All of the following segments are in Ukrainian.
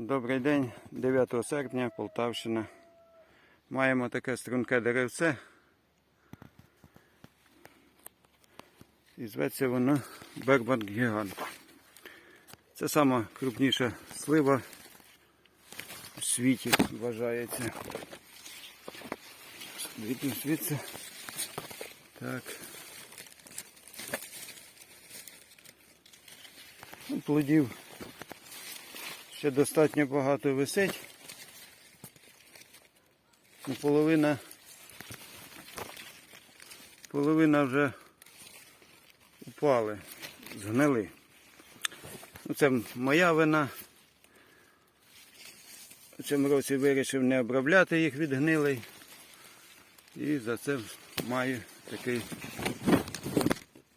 Добрий день, 9 серпня, Полтавщина. Маємо таке струнке деревце. І зветься воно Бербанк Гігант. Це сама крупніша слива у світі вважається. Звідти звідси. Так. Ну, плодів ще достатньо багато висить. Ну, половина, половина вже упали, згнили. Ну, це моя вина. У цьому році вирішив не обробляти їх від гнилей. І за це маю такий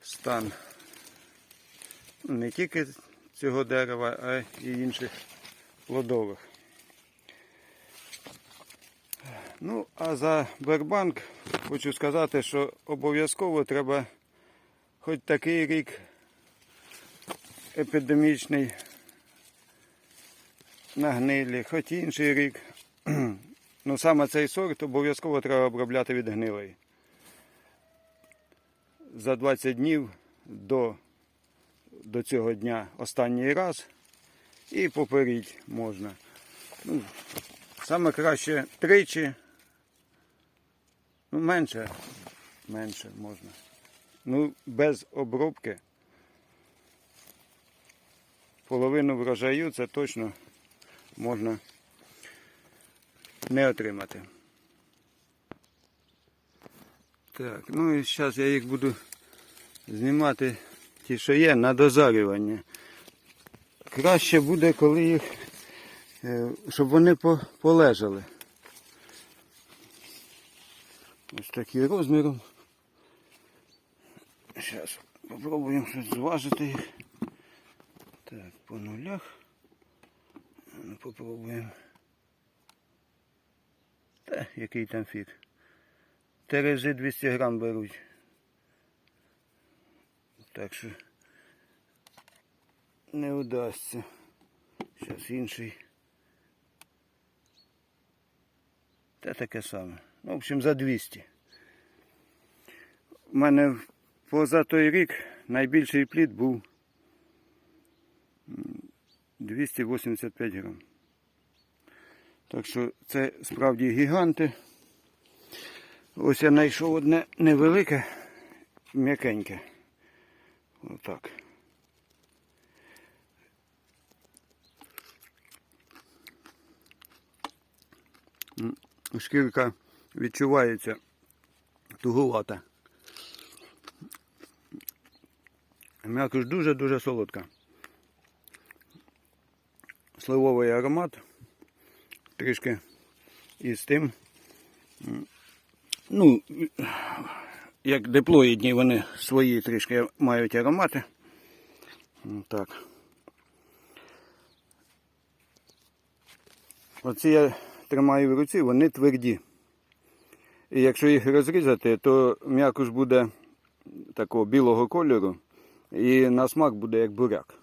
стан. Ну, Не тільки цього дерева, а й інших плодових. Ну, а за Бербанк хочу сказати, що обов'язково треба хоч такий рік епідемічний на гнилі, хоч інший рік. Ну саме цей сорт обов'язково треба обробляти від гнилої. За 20 днів до, до цього дня останній раз і поперіть можна. Ну, саме краще тричі. Ну, менше, менше можна. Ну, без обробки. Половину врожаю це точно можна не отримати. Так, ну і зараз я їх буду знімати ті, що є, на дозарювання. Краще буде, коли їх, е, щоб вони полежали. Ось такі розміром. Зараз спробуємо щось зважити їх. Так, по нулях. Ну, попробуємо. Та, який там фіг. Терези 200 грам беруть. Так що не вдасться. Зараз інший. Та таке саме. Ну, в общем, за 200. У мене поза той рік найбільший плід був 285 грам. Так що це справді гіганти. Ось я знайшов одне невелике, м'якеньке. Отак. М, Шкірка відчувається тугувата. М'якош дуже-дуже солодка. Сливовий аромат. Трішки із тим. Ну, як диплоїдні вони свої трішки мають аромати. Так. Оці я тримаю в руці, вони тверді. І якщо їх розрізати, то м'якуш буде такого білого кольору і на смак буде як буряк.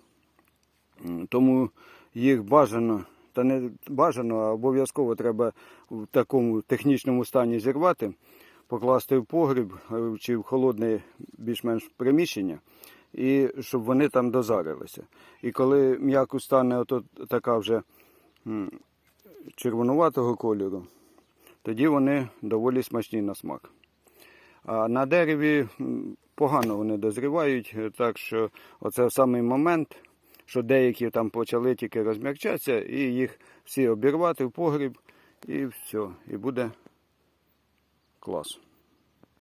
Тому їх бажано, та не бажано, а обов'язково треба в такому технічному стані зірвати, покласти в погріб е, чи в холодне більш-менш приміщення, і щоб вони там дозарилися. І коли м'яку стане ото така вже червонуватого кольору, тоді вони доволі смачні на смак. А на дереві погано вони дозрівають, е, так що оце самий момент, що деякі там почали тільки розм'якчатися, і їх всі обірвати в погріб, і все, і буде клас.